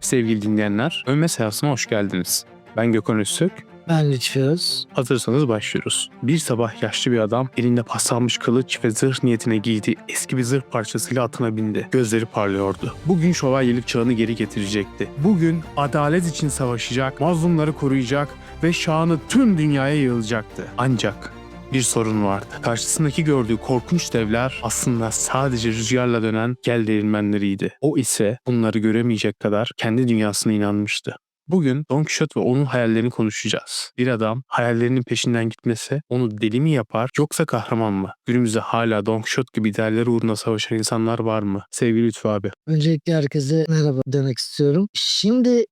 Sevgili dinleyenler, Övme Seansı'na hoş geldiniz. Ben Gökhan Öztürk. Ben Lütfüyoruz. Hazırsanız başlıyoruz. Bir sabah yaşlı bir adam elinde paslanmış kılıç ve zırh niyetine giydiği eski bir zırh parçasıyla atına bindi. Gözleri parlıyordu. Bugün şövalyelik çağını geri getirecekti. Bugün adalet için savaşacak, mazlumları koruyacak ve şanı tüm dünyaya yayılacaktı. Ancak bir sorun vardı. Karşısındaki gördüğü korkunç devler aslında sadece rüzgarla dönen gel değirmenleriydi. O ise bunları göremeyecek kadar kendi dünyasına inanmıştı. Bugün Don Quixote ve onun hayallerini konuşacağız. Bir adam hayallerinin peşinden gitmesi onu deli mi yapar yoksa kahraman mı? Günümüzde hala Don Quixote gibi idealler uğruna savaşan insanlar var mı? Sevgili Lütfü abi. Öncelikle herkese merhaba demek istiyorum. Şimdi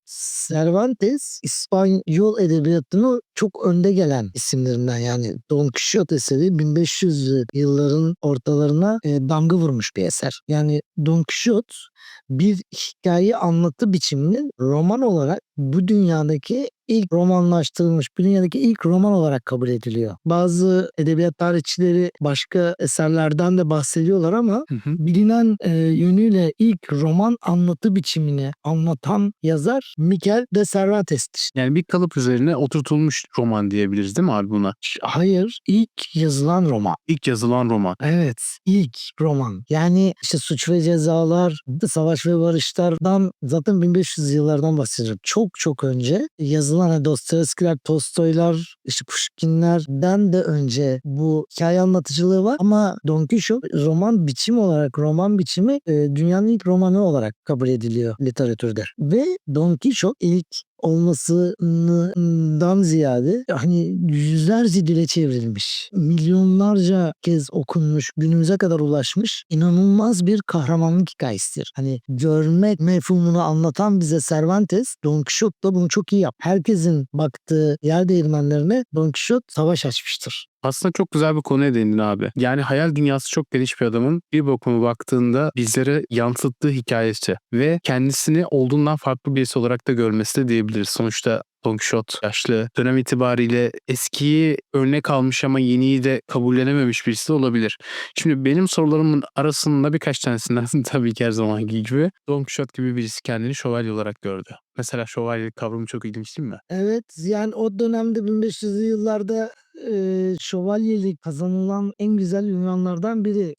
Cervantes İspanyol edebiyatının çok önde gelen isimlerinden yani Don Quixote eseri 1500 yılların ortalarına e, damga vurmuş bir eser. Yani Don Quixote bir hikaye anlatı biçiminin roman olarak bu dünyadaki ilk romanlaştırılmış, dünyadaki ilk roman olarak kabul ediliyor. Bazı edebiyat tarihçileri başka eserlerden de bahsediyorlar ama bilinen e, yönüyle ilk roman anlatı biçimini anlatan yazar Miguel de Cervantes'tir. Yani bir kalıp üzerine oturtulmuş roman diyebiliriz değil mi abi buna? Hayır, ilk yazılan roman. İlk yazılan roman. Evet, ilk roman. Yani işte suç ve cezalar, savaş ve barışlardan zaten 1500 yıllardan bahsediyorum. Çok çok önce yazılan hani Dostoyevskiler, Tolstoylar, işte Pushkinlerden de önce bu hikaye anlatıcılığı var. Ama Don Quixote roman biçimi olarak, roman biçimi e, dünyanın ilk romanı olarak kabul ediliyor literatürde. Ve Don Quixote ilk olmasından ziyade hani yüzlerce dile çevrilmiş, milyonlarca kez okunmuş, günümüze kadar ulaşmış inanılmaz bir kahramanlık hikayesidir. Hani görmek mefhumunu anlatan bize Cervantes, Don Quixote da bunu çok iyi yap. Herkesin baktığı yer değirmenlerine Don Quixote savaş açmıştır. Aslında çok güzel bir konuya değindin abi. Yani hayal dünyası çok geniş bir adamın bir bakıma baktığında bizlere yansıttığı hikayesi ve kendisini olduğundan farklı birisi olarak da görmesi de diyebiliriz. Sonuçta Don Quixote yaşlı dönem itibariyle eskiyi örnek almış ama yeniyi de kabullenememiş birisi de olabilir. Şimdi benim sorularımın arasında birkaç tanesinden tabii ki her zamanki gibi Don Quixote gibi birisi kendini şövalye olarak gördü. Mesela şövalye kavramı çok ilginç değil mi? Evet yani o dönemde 1500'lü yıllarda e, şövalyelik kazanılan en güzel ünvanlardan biri.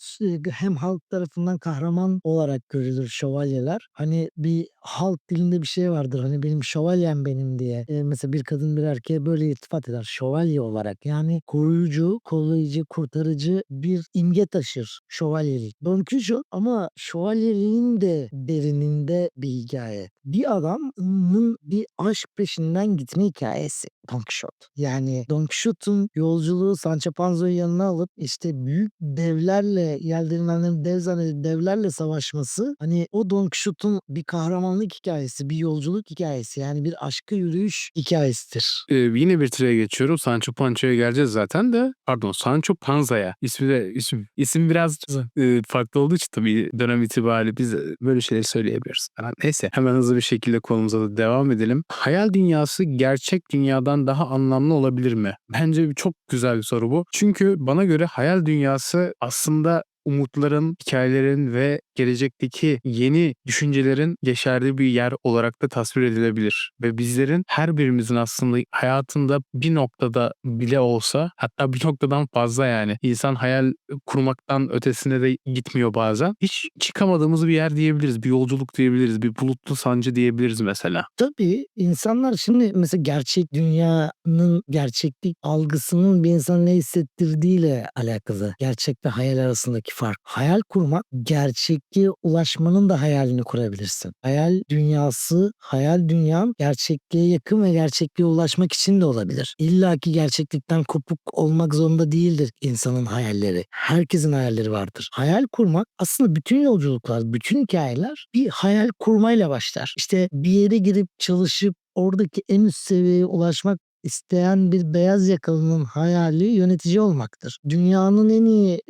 Hem halk tarafından kahraman olarak görülür şövalyeler. Hani bir halk dilinde bir şey vardır. Hani benim şövalyem benim diye. E, mesela bir kadın bir erkeğe böyle iltifat eder şövalye olarak. Yani koruyucu, kollayıcı, kurtarıcı bir imge taşır şövalyelik. Don Quixote ama şövalyeliğin de derininde bir hikaye. Bir adamın bir aşk peşinden gitme hikayesi. Don Quixote. Yani Don Quixote'un yolculuğu Sancho Panza'yı yanına alıp işte büyük devlerle yeldirenlerin dev zannedip devlerle savaşması hani o Don Quixote'un bir kahramanlık hikayesi, bir yolculuk hikayesi yani bir aşkı yürüyüş hikayesidir. Ee, yine bir tıraya geçiyorum. Sancho Pança'ya geleceğiz zaten de. Pardon Sancho Panza'ya. İsmi de isim, isim biraz e, farklı olduğu için tabii dönem itibariyle biz böyle şeyleri söyleyebiliyoruz. Yani neyse hemen hızlı bir şekilde konumuza da devam edelim. Hayal dünyası gerçek dünyadan daha anlamlı olabilir mi? Bence çok güzel bir soru bu. Çünkü bana göre hayal dünyası aslında umutların, hikayelerin ve gelecekteki yeni düşüncelerin yeşerdiği bir yer olarak da tasvir edilebilir. Ve bizlerin her birimizin aslında hayatında bir noktada bile olsa hatta bir noktadan fazla yani insan hayal kurmaktan ötesine de gitmiyor bazen. Hiç çıkamadığımız bir yer diyebiliriz. Bir yolculuk diyebiliriz. Bir bulutlu sancı diyebiliriz mesela. Tabii insanlar şimdi mesela gerçek dünyanın gerçeklik algısının bir insana ne hissettirdiğiyle alakalı. Gerçek ve hayal arasındaki fark. Hayal kurmak gerçekliğe ulaşmanın da hayalini kurabilirsin. Hayal dünyası, hayal dünyan gerçekliğe yakın ve gerçekliğe ulaşmak için de olabilir. İlla ki gerçeklikten kopuk olmak zorunda değildir insanın hayalleri. Herkesin hayalleri vardır. Hayal kurmak aslında bütün yolculuklar, bütün hikayeler bir hayal kurmayla başlar. İşte bir yere girip çalışıp oradaki en üst seviyeye ulaşmak isteyen bir beyaz yakalının hayali yönetici olmaktır. Dünyanın en iyi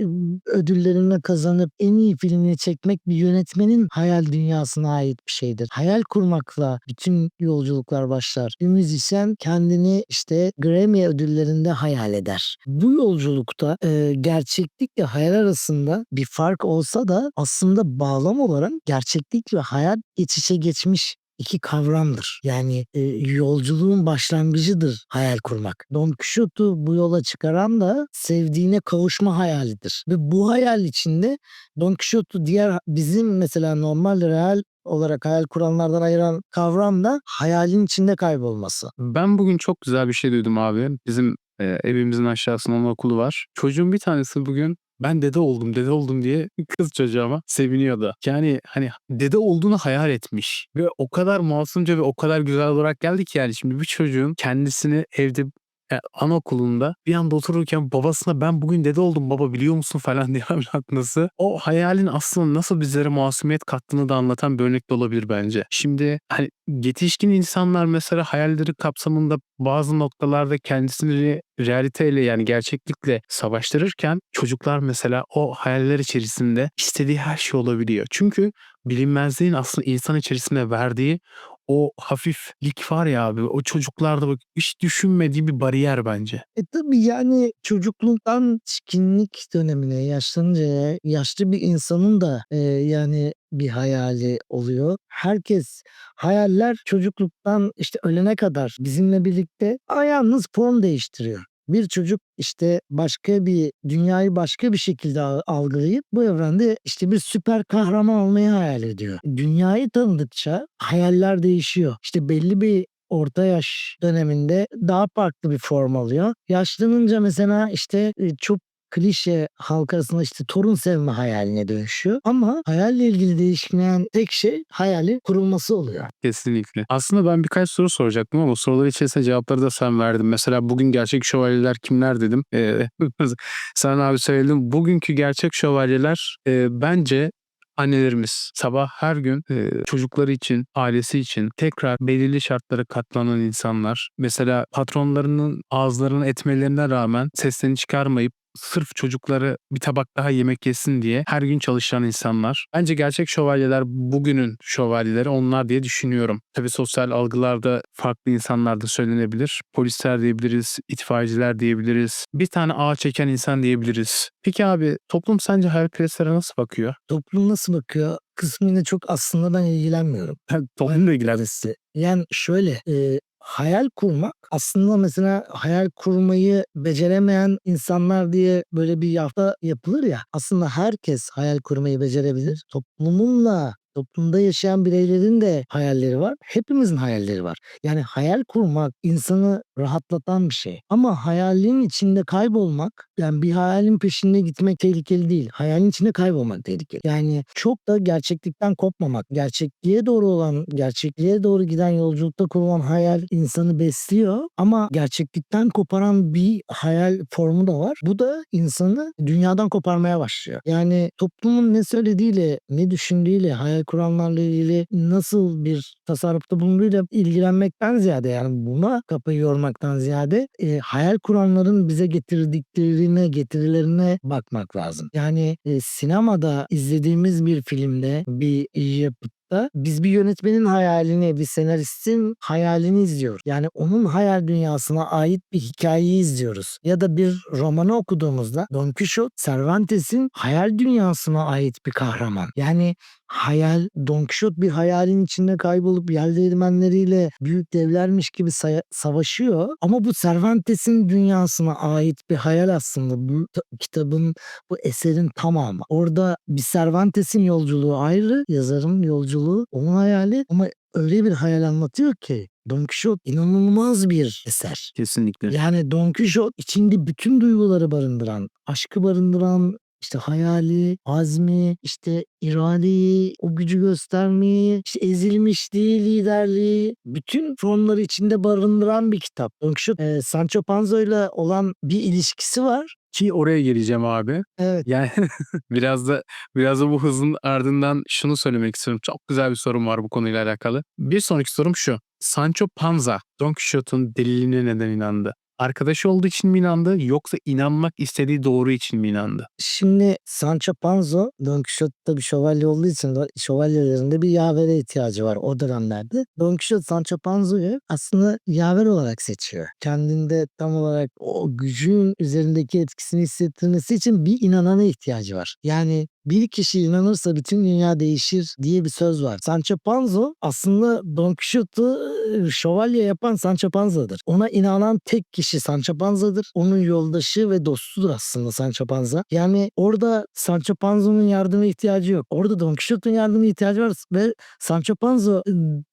ödüllerini kazanıp en iyi filmini çekmek bir yönetmenin hayal dünyasına ait bir şeydir. Hayal kurmakla bütün yolculuklar başlar. Bir müzisyen kendini işte Grammy ödüllerinde hayal eder. Bu yolculukta e, gerçeklikle hayal arasında bir fark olsa da aslında bağlam olarak gerçeklik ve hayal iç içe geçmiş iki kavramdır. Yani e, yolculuğun başlangıcıdır hayal kurmak. Don Quixote'u bu yola çıkaran da sevdiğine kavuşma hayalidir. Ve bu hayal içinde Don Quixote'u diğer bizim mesela normal real olarak hayal kuranlardan ayıran kavram da hayalin içinde kaybolması. Ben bugün çok güzel bir şey duydum abi. Bizim e, evimizin aşağısında onun okulu var. Çocuğun bir tanesi bugün ben dede oldum, dede oldum diye kız çocuğuma seviniyordu. Yani hani dede olduğunu hayal etmiş. Ve o kadar masumca ve o kadar güzel olarak geldi ki yani şimdi bir çocuğun kendisini evde e, anaokulunda bir anda otururken babasına ben bugün dede oldum baba biliyor musun falan diye anlatması o hayalin aslında nasıl bizlere masumiyet kattığını da anlatan bir örnek de olabilir bence. Şimdi hani yetişkin insanlar mesela hayalleri kapsamında bazı noktalarda kendisini realiteyle yani gerçeklikle savaştırırken çocuklar mesela o hayaller içerisinde istediği her şey olabiliyor. Çünkü bilinmezliğin aslında insan içerisinde verdiği o hafiflik var ya abi o çocuklarda bak hiç düşünmediği bir bariyer bence. E tabii yani çocukluktan çirkinlik dönemine yaşlanınca yaşlı bir insanın da e, yani bir hayali oluyor. Herkes hayaller çocukluktan işte ölene kadar bizimle birlikte ama yalnız form değiştiriyor. Bir çocuk işte başka bir dünyayı başka bir şekilde al- algılayıp bu evrende işte bir süper kahraman olmayı hayal ediyor. Dünyayı tanıdıkça hayaller değişiyor. İşte belli bir orta yaş döneminde daha farklı bir form alıyor. Yaşlanınca mesela işte e, çok klişe halk arasında işte torun sevme hayaline dönüşüyor. Ama hayalle ilgili değişmeyen tek şey hayalin kurulması oluyor. Kesinlikle. Aslında ben birkaç soru soracaktım ama sorular içerisinde cevapları da sen verdin. Mesela bugün gerçek şövalyeler kimler dedim. Ee, sen abi söyledin. Bugünkü gerçek şövalyeler e, bence annelerimiz sabah her gün e, çocukları için, ailesi için tekrar belirli şartlara katlanan insanlar. Mesela patronlarının ağızlarını etmelerine rağmen seslerini çıkarmayıp sırf çocukları bir tabak daha yemek yesin diye her gün çalışan insanlar. Bence gerçek şövalyeler bugünün şövalyeleri onlar diye düşünüyorum. Tabii sosyal algılarda farklı insanlar da söylenebilir. Polisler diyebiliriz, itfaiyeciler diyebiliriz. Bir tane ağ çeken insan diyebiliriz. Peki abi toplum sence hayalperestlere nasıl bakıyor? Toplum nasıl bakıyor kısmıyla çok aslında ben ilgilenmiyorum. Toplumla ilgilen. Hangisi? Yani şöyle e, hayal kurmak aslında mesela hayal kurmayı beceremeyen insanlar diye böyle bir yafta yapılır ya. Aslında herkes hayal kurmayı becerebilir. Toplumunla toplumda yaşayan bireylerin de hayalleri var. Hepimizin hayalleri var. Yani hayal kurmak insanı rahatlatan bir şey. Ama hayalin içinde kaybolmak yani bir hayalin peşinde gitmek tehlikeli değil. Hayalin içinde kaybolmak tehlikeli. Yani çok da gerçeklikten kopmamak, gerçekliğe doğru olan, gerçekliğe doğru giden yolculukta kurulan hayal insanı besliyor ama gerçeklikten koparan bir hayal formu da var. Bu da insanı dünyadan koparmaya başlıyor. Yani toplumun ne söylediğiyle, ne düşündüğüyle, hayal kuranlarla ilgili nasıl bir tasarrufta bulunduğuyla ilgilenmekten ziyade yani buna kafayı yormaktan ziyade e, hayal kuranların bize getirdiklerine, getirilerine bakmak lazım. Yani e, sinemada izlediğimiz bir filmde, bir yapıtta biz bir yönetmenin hayalini, bir senaristin hayalini izliyoruz. Yani onun hayal dünyasına ait bir hikayeyi izliyoruz. Ya da bir romanı okuduğumuzda Don Quixote, Cervantes'in hayal dünyasına ait bir kahraman. Yani hayal, Don Quixote bir hayalin içinde kaybolup yer değirmenleriyle büyük devlermiş gibi savaşıyor. Ama bu Cervantes'in dünyasına ait bir hayal aslında. Bu ta- kitabın, bu eserin tamamı. Orada bir Cervantes'in yolculuğu ayrı, yazarın yolculuğu, onun hayali ama öyle bir hayal anlatıyor ki Don Quixote inanılmaz bir eser. Kesinlikle. Yani Don Quixote içinde bütün duyguları barındıran, aşkı barındıran, işte hayali, azmi, işte iradeyi, o gücü göstermeyi, işte ezilmişliği, liderliği, bütün formları içinde barındıran bir kitap. Don Quixote, e, Sancho Panza ile olan bir ilişkisi var. Ki oraya geleceğim abi. Evet. Yani biraz da biraz da bu hızın ardından şunu söylemek istiyorum. Çok güzel bir sorum var bu konuyla alakalı. Bir sonraki sorum şu. Sancho Panza Don Quixote'un deliliğine neden inandı? Arkadaşı olduğu için mi inandı yoksa inanmak istediği doğru için mi inandı? Şimdi Sancho Panza, Don Quixote'da bir şövalye olduğu için de şövalyelerinde bir yavere ihtiyacı var o dönemlerde. Don Quixote Sancho Panza'yı aslında yaver olarak seçiyor. Kendinde tam olarak o gücün üzerindeki etkisini hissettirmesi için bir inanana ihtiyacı var. Yani bir kişi inanırsa bütün dünya değişir diye bir söz var. Sancho Panza aslında Don Quixote'u şövalye yapan Sancho Panza'dır. Ona inanan tek kişi Sancho Panza'dır. Onun yoldaşı ve dostudur aslında Sancho Panza. Yani orada Sancho Panza'nın yardıma ihtiyacı yok. Orada Don Quixote'un yardıma ihtiyacı var ve Sancho Panza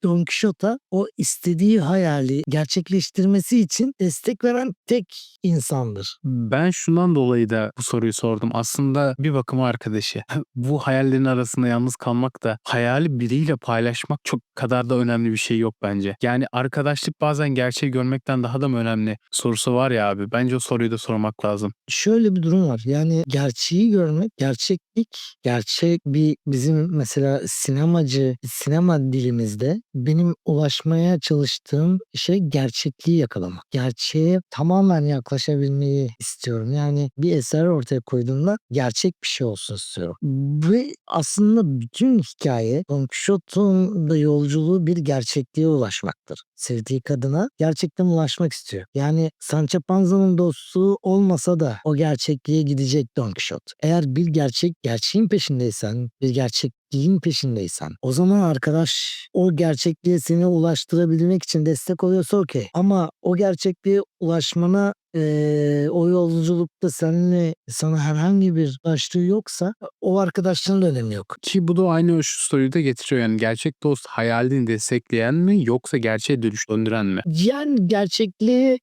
Don Quixote'a o istediği hayali gerçekleştirmesi için destek veren tek insandır. Ben şundan dolayı da bu soruyu sordum. Aslında bir bakıma arkadaşı. Bu hayallerin arasında yalnız kalmak da hayali biriyle paylaşmak çok kadar da önemli bir şey yok bence. Yani arkadaşlık bazen gerçeği görmekten daha da mı önemli sorusu var ya abi. Bence o soruyu da sormak lazım. Şöyle bir durum var. Yani gerçeği görmek, gerçeklik, gerçek bir bizim mesela sinemacı, sinema dilimizde benim ulaşmaya çalıştığım şey gerçekliği yakalamak. Gerçeğe tamamen yaklaşabilmeyi istiyorum. Yani bir eser ortaya koyduğumda gerçek bir şey olsun istiyorum. Ve aslında bütün hikaye Don Quixote'un da yolculuğu bir gerçekliğe ulaşmaktır. Sevdiği kadına gerçekten ulaşmak istiyor. Yani Sancho Panza'nın dostluğu olmasa da o gerçekliğe gidecek Don Quixote. Eğer bir gerçek gerçeğin peşindeysen, bir gerçekliğin peşindeysen o zaman arkadaş o gerçekliğe seni ulaştırabilmek için destek oluyorsa okey. Ama o gerçekliğe ulaşmana eee, o yolculukta seninle sana herhangi bir ulaştığı yoksa o arkadaşlığın da önemi yok. Ki bu da aynı şu soruyu da getiriyor. Yani gerçek dost hayalini destekleyen mi yoksa gerçeğe dönüş döndüren mi? Yani gerçekliği,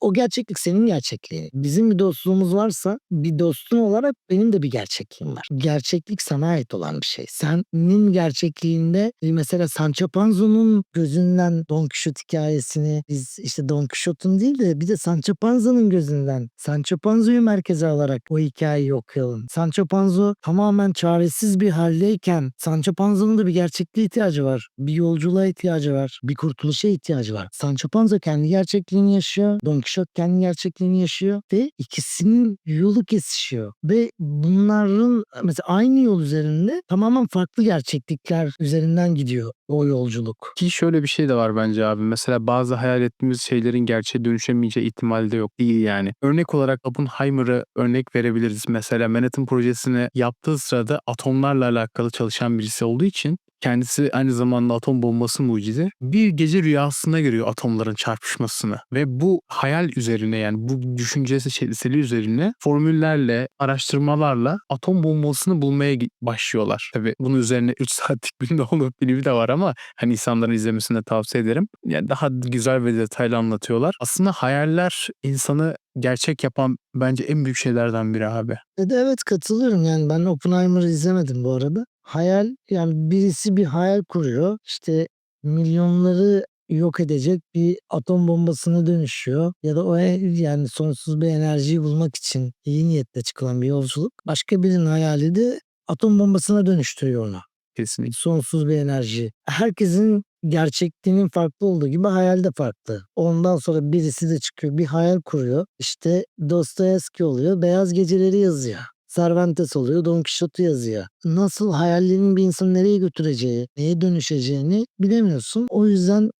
o gerçeklik senin gerçekliğin. Bizim bir dostluğumuz varsa bir dostun olarak benim de bir gerçekliğim var. Gerçeklik sana ait olan bir şey. Senin gerçekliğinde e, mesela Sancho Panza'nın gözünden Don Quixote hikayesini biz işte Don Quixote'un değil de bir de Sancho Panza'nın gözünden Sancho Panza'yı merkeze alarak o hikayeyi okuyalım. Sancho Panza tamamen çaresiz bir haldeyken Sancho Panza'nın da bir gerçekliğe ihtiyacı var. Bir yolculuğa ihtiyacı var. Bir kurtuluşa ihtiyacı var. Sancho Panza kendi gerçekliğini yaşıyor. Don Quixote kendi gerçekliğini yaşıyor ve ikisinin yolu kesişiyor. Ve bunların mesela aynı yol üzerinde tamamen farklı gerçeklikler üzerinden gidiyor o yolculuk. Ki şöyle bir şey de var bence abi. Mesela bazı hayal ettiğimiz şeylerin gerçeğe dönüşemeyeceği ihtimali de yok değil yani. Örnek olarak Oppenheimer'ı örnek verebiliriz. Mesela Manhattan projesini yaptığı sırada atomlarla alakalı çalışan birisi olduğu için kendisi aynı zamanda atom bombası mucidi. Bir gece rüyasına giriyor atomların çarpışmasını ve bu hayal üzerine yani bu düşüncesi şeyseli üzerine formüllerle, araştırmalarla atom bombasını bulmaya başlıyorlar. Tabii bunun üzerine 3 saatlik bir Nolan filmi de var ama hani insanların izlemesini de tavsiye ederim. Yani daha güzel ve detaylı anlatıyorlar. Aslında hayaller insanı gerçek yapan bence en büyük şeylerden biri abi. E evet katılıyorum yani ben Oppenheimer'ı izlemedim bu arada. Hayal yani birisi bir hayal kuruyor işte milyonları yok edecek bir atom bombasına dönüşüyor ya da o e- yani sonsuz bir enerjiyi bulmak için iyi niyetle çıkılan bir yolculuk. Başka birinin hayali de atom bombasına dönüştürüyor onu. Kesinlikle. Sonsuz bir enerji. Herkesin gerçekliğinin farklı olduğu gibi hayal de farklı. Ondan sonra birisi de çıkıyor bir hayal kuruyor. İşte Dostoyevski oluyor beyaz geceleri yazıyor. Cervantes oluyor, Don Quixote yazıyor. Nasıl hayallerin bir insanı nereye götüreceği, neye dönüşeceğini bilemiyorsun. O yüzden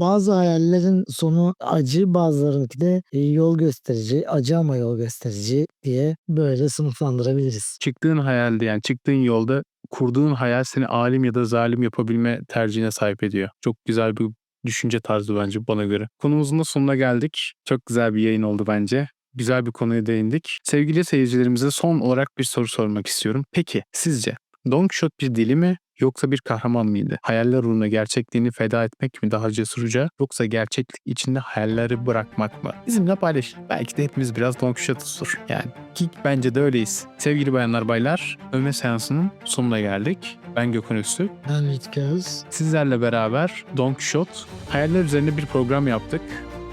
bazı hayallerin sonu acı, bazılarınki de e, yol gösterici, acı ama yol gösterici diye böyle sınıflandırabiliriz. Çıktığın hayalde yani çıktığın yolda kurduğun hayal seni alim ya da zalim yapabilme tercihine sahip ediyor. Çok güzel bir düşünce tarzı bence bana göre. Konumuzun da sonuna geldik. Çok güzel bir yayın oldu bence. Güzel bir konuya değindik. Sevgili seyircilerimize son olarak bir soru sormak istiyorum. Peki sizce Don Quixote bir deli mi yoksa bir kahraman mıydı? Hayaller uğruna gerçekliğini feda etmek mi daha cesurca yoksa gerçeklik içinde hayalleri bırakmak mı? Bizimle paylaşın. Belki de hepimiz biraz Don Quixote'uzdur. Yani ki bence de öyleyiz. Sevgili bayanlar baylar, övme seansının sonuna geldik. Ben Gökhan Üstü. Ben Litkaz. Sizlerle beraber Don Quixote hayaller üzerine bir program yaptık.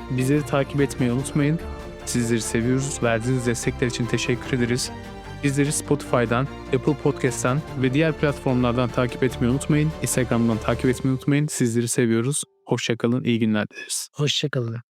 Bizleri takip etmeyi unutmayın. Sizleri seviyoruz. Verdiğiniz destekler için teşekkür ederiz. Bizleri Spotify'dan, Apple Podcast'tan ve diğer platformlardan takip etmeyi unutmayın. Instagram'dan takip etmeyi unutmayın. Sizleri seviyoruz. Hoşçakalın, iyi günler dileriz. Hoşçakalın.